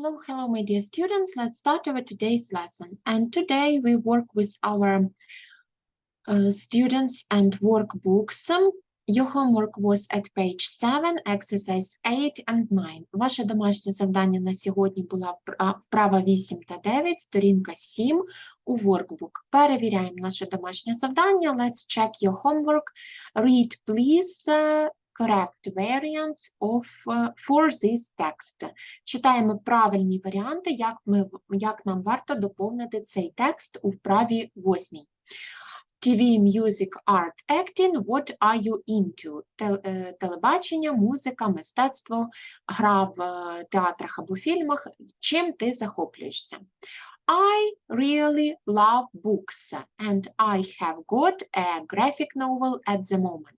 Hello, hello, my dear students. Let's start our today's lesson. And today we work with our uh, students and workbooks. Um, Your homework was at page 7, exercise 8 and 9. Ваше домашнє завдання на сьогодні була впра- вправа 8 та 9, сторінка 7 у workbook. Перевіряємо наше домашнє завдання. Let's check your homework. Read, please, uh, correct variants of uh, for this text. Читаємо правильні варіанти, як, ми, як нам варто доповнити цей текст у вправі 8. TV, music, art, acting, what are you into? Е, Телебачення, музика, мистецтво, гра в е, театрах або фільмах. Чим ти захоплюєшся? I really love books and I have got a graphic novel at the moment.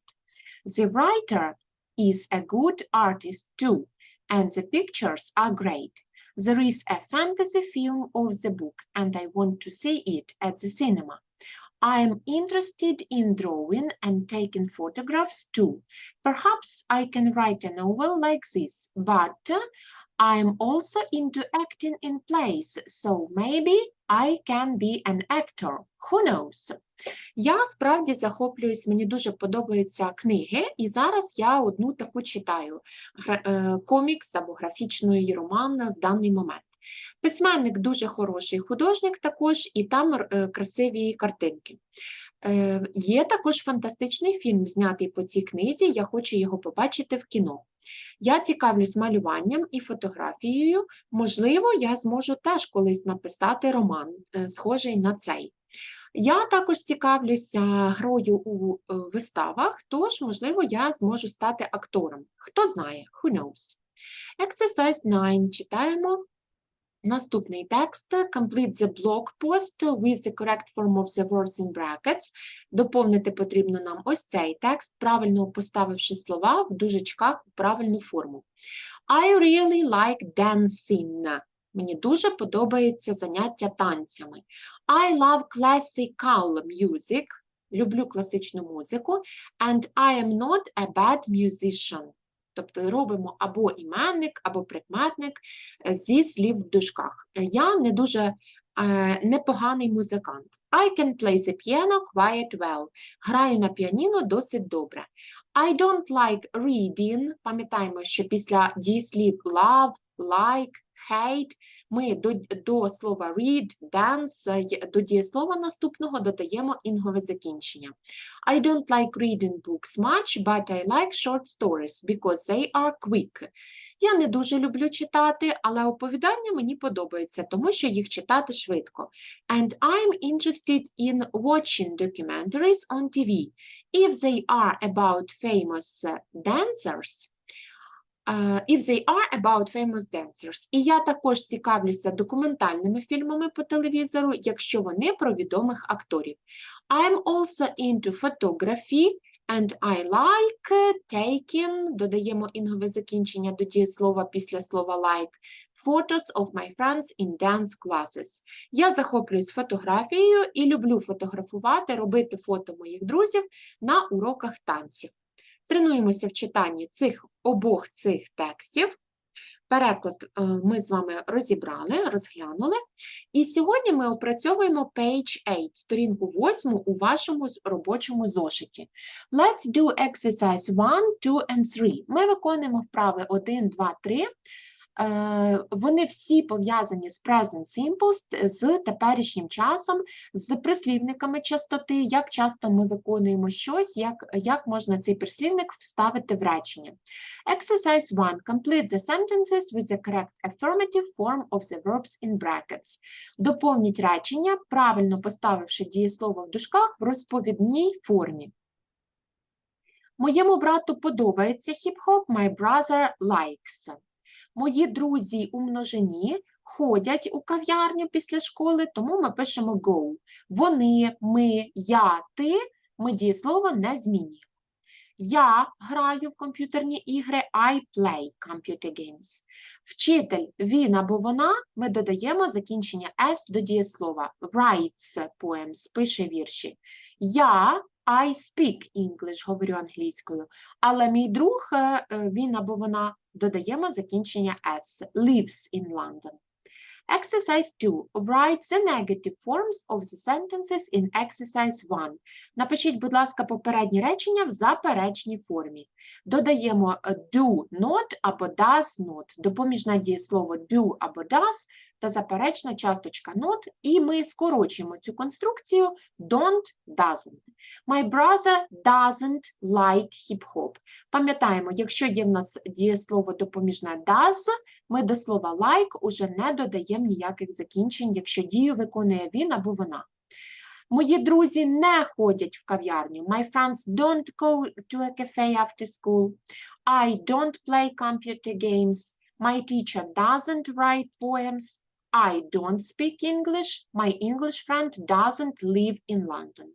The writer is a good artist too, and the pictures are great. There is a fantasy film of the book, and I want to see it at the cinema. I am interested in drawing and taking photographs too. Perhaps I can write a novel like this, but I'm also into acting in plays, so maybe I can be an actor. Who knows? Я справді захоплююсь, мені дуже подобаються книги, і зараз я одну таку читаю е, комікс або графічний роман в даний момент. Письменник дуже хороший художник також, і там е, красиві картинки. Е, Є також фантастичний фільм, знятий по цій книзі. Я хочу його побачити в кіно. Я цікавлюсь малюванням і фотографією. Можливо, я зможу теж колись написати роман, е, схожий на цей. Я також цікавлюся грою у е, виставах, тож, можливо, я зможу стати актором. Хто знає, who knows. Exercise 9. Читаємо наступний текст. Complete the blog post with the correct form of the words in brackets. Доповнити потрібно нам ось цей текст, правильно поставивши слова в дужечках у правильну форму. I really like dancing. Мені дуже подобається заняття танцями. I love classical music. Люблю класичну музику. And I am not a bad musician. Тобто робимо або іменник, або прикметник е, зі слів в дужках. Е, Я не дуже е, непоганий музикант. I can play the piano quite well. Граю на піаніно досить добре. I don't like reading. Пам'ятаємо, що після дієслів love, like, hate ми до, до слова read, dance, е, до дієслова наступного додаємо інгове закінчення. I don't like reading books much, but I like short stories because they are quick. Я не дуже люблю читати, але оповідання мені подобаються, тому що їх читати швидко. And I'm interested in watching documentaries on TV. If they are about famous uh, dancers, uh, if they are about famous dancers. І я також цікавлюся документальними фільмами по телевізору, якщо вони про відомих акторів. I'm also into photography and I like taking, додаємо інгове закінчення до дієслова після слова like, photos of my friends in dance classes. Я захоплююсь фотографією і люблю фотографувати, робити фото моїх друзів на уроках танців. Тренуємося в читанні цих обох цих текстів. Переклад е, ми з вами розібрали, розглянули. І сьогодні ми опрацьовуємо page 8, сторінку 8 у вашому робочому зошиті. Let's do exercise 1, 2 and 3. Ми виконуємо вправи 1, 2, 3. Е, Вони всі пов'язані з present simple, з- теперішнім часом, з прислівниками частоти, як часто ми виконуємо щось, як, як можна цей прислівник вставити в речення. Exercise 1. Complete the sentences with the correct affirmative form of the verbs in brackets. Доповніть речення, правильно поставивши дієслово в дужках в розповідній формі. Моєму брату подобається хіп-хоп, my brother likes. Мої друзі у множині ходять у кав'ярню після школи, тому ми пишемо go. Вони, ми, я, ти, ми дієслово не змінюємо. Я граю в комп'ютерні ігри, I play computer games. Вчитель, він або вона, ми додаємо закінчення s до дієслова. Writes poems, пише вірші. Я I speak English, говорю англійською. Але мій друг, е, е, він або вона, додаємо закінчення s, lives in London. Exercise 2. Write the negative forms of the sentences in exercise 1. Напишіть, будь ласка, попередні речення в заперечній формі. Додаємо е, do not або does not, допоміжне дієслово do або does та заперечна часточка not, і ми скорочуємо цю конструкцію don't, doesn't. My brother doesn't like hip-hop. Пам'ятаємо, якщо є в нас дієслово допоміжне does, ми до слова like уже не додаємо ніяких закінчень, якщо дію виконує він або вона. Мої друзі не ходять в кав'ярню. My friends don't go to a cafe after school. I don't play computer games. My teacher doesn't write poems. I don't speak English. My English friend doesn't live in London.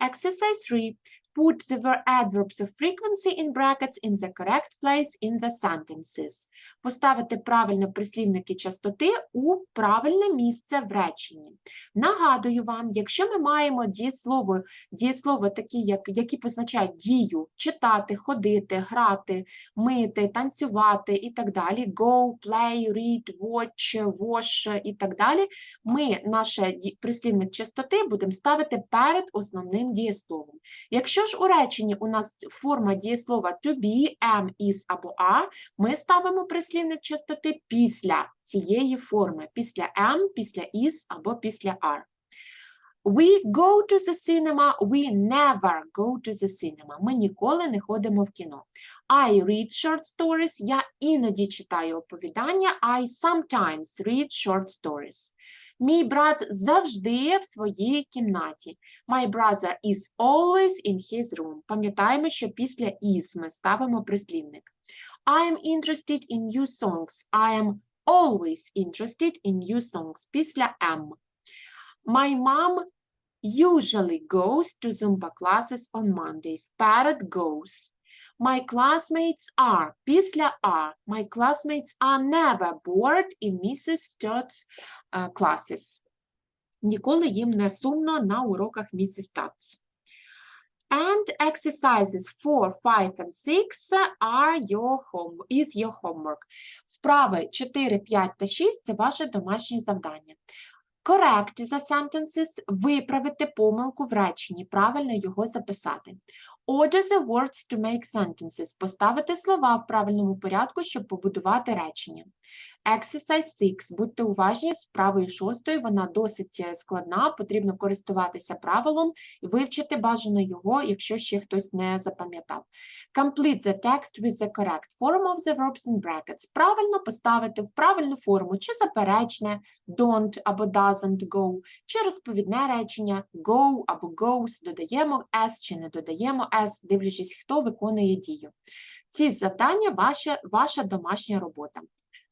Exercise 3. Put the ver- adverbs of frequency in brackets in the correct place in the sentences. Поставити правильно прислівники частоти у правильне місце в реченні. Нагадую вам, якщо ми маємо дієслово, дієслово такі, як, які позначають дію, читати, ходити, грати, мити, танцювати і так далі, go, play, read, watch, wash і так далі, ми наше прислівник частоти будемо ставити перед основним дієсловом. Якщо ж у реченні у нас форма дієслова to be, am, is або are, ми ставимо прислівник частоти після цієї форми, після am, після is або після are. We go to the cinema, we never go to the cinema. Ми ніколи не ходимо в кіно. I read short stories, я іноді читаю оповідання. I sometimes read short stories. Мій брат завжди в своїй кімнаті. My brother is always in his room. Пам'ятаємо, що після is ми ставимо прислівник. I am interested in new songs. I am always interested in new songs. Після am. My mom usually goes to Zumba classes on Mondays. Parrot goes. My classmates are. Після are. My classmates are never bored in Mrs. Todd's uh, classes. Ніколи їм не сумно на уроках місіс Todd's. And exercises 4, 5 and 6 are your home, is your homework. Вправи 4, 5 та 6 – це ваше домашнє завдання. Correct the sentences – виправити помилку в реченні, правильно його записати. Order the words to make sentences – поставити слова в правильному порядку, щоб побудувати речення. Exercise 6. Будьте уважні з вправою шостої, вона досить е, складна, потрібно користуватися правилом і вивчити бажано його, якщо ще хтось не запам'ятав. Complete the text with the correct form of the verbs in brackets. Правильно поставити в правильну форму, чи заперечне don't або doesn't go, чи розповідне речення go або goes, додаємо s чи не додаємо s, дивлячись, хто виконує дію. Ці завдання ваша, ваша домашня робота.